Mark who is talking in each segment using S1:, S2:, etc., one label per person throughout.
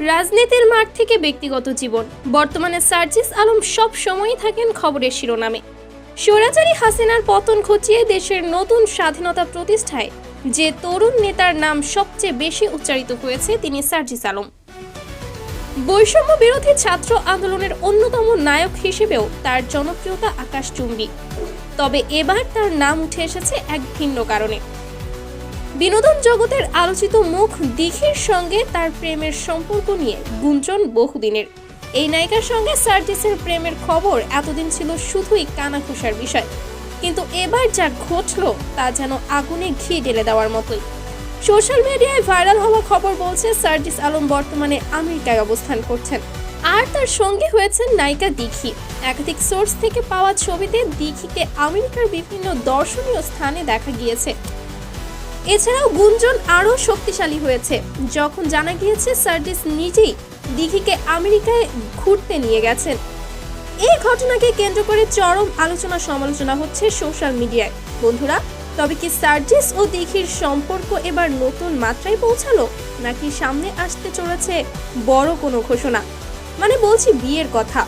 S1: রাজনীতির মাঠ থেকে ব্যক্তিগত জীবন। বর্তমানে সার্জিস আলম সব সময়ই থাকেন খবরের শিরোনামে। স্বৈরাচারী হাসিনার পতন ঘটিয়ে দেশের নতুন স্বাধীনতা প্রতিষ্ঠায় যে তরুণ নেতার নাম সবচেয়ে বেশি উচ্চারিত হয়েছে তিনি সার্জিস আলম। বৈষম্য বিরোধী ছাত্র আন্দোলনের অন্যতম নায়ক হিসেবেও তার জনপ্রিয়তা আকাশচুম্বী। তবে এবার তার নাম উঠে এসেছে এক ভিন্ন কারণে। বিনোদন জগতের আলোচিত মুখ দিঘির সঙ্গে তার প্রেমের সম্পর্ক নিয়ে গুঞ্জন বহুদিনের। এই নায়িকার সঙ্গে সার্জিসের প্রেমের খবর এতদিন ছিল শুধুই কানাঘুষার বিষয়। কিন্তু এবার যা ঘটলো তা যেন আগুনে ঘি ঢেলে দেওয়ার মতোই। সোশ্যাল মিডিয়ায় ভাইরাল হওয়া খবর বলছে, সার্জিস আলম বর্তমানে আমেরিকায় অবস্থান করছেন। আর তার সঙ্গে হয়েছেন নায়িকা দিঘি। একাধিক সোর্স থেকে পাওয়া ছবিতে দিঘিকে আমেরিকার বিভিন্ন দর্শনীয় স্থানে দেখা গিয়েছে। এছাড়াও গুঞ্জন আরও শক্তিশালী হয়েছে। যখন জানা গিয়েছে সার্জিস নিজেই দিঘিকে আমেরিকায় ঘুরতে নিয়ে গেছেন। এই ঘটনাকে কেন্দ্র করে চরম আলোচনা সমালোচনা হচ্ছে সোশ্যাল মিডিয়ায়। বন্ধুরা, তবে কি সার্জিস ও দিঘির সম্পর্ক এবার নতুন মাত্রায় পৌঁছালো, নাকি সামনে আসতে চলেছে বড় কোনো ঘোষণা? মানে বলছি বিয়ের কথা।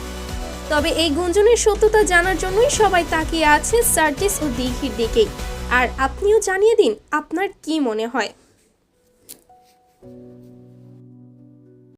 S1: তবে এই গুঞ্জনের সত্যতা জানার জন্যই সবাই তাকিয়ে আছে সার্জিস ও দিঘির দিকেই। আর আপনিও জানিয়ে দিন আপনার কি মনে হয়।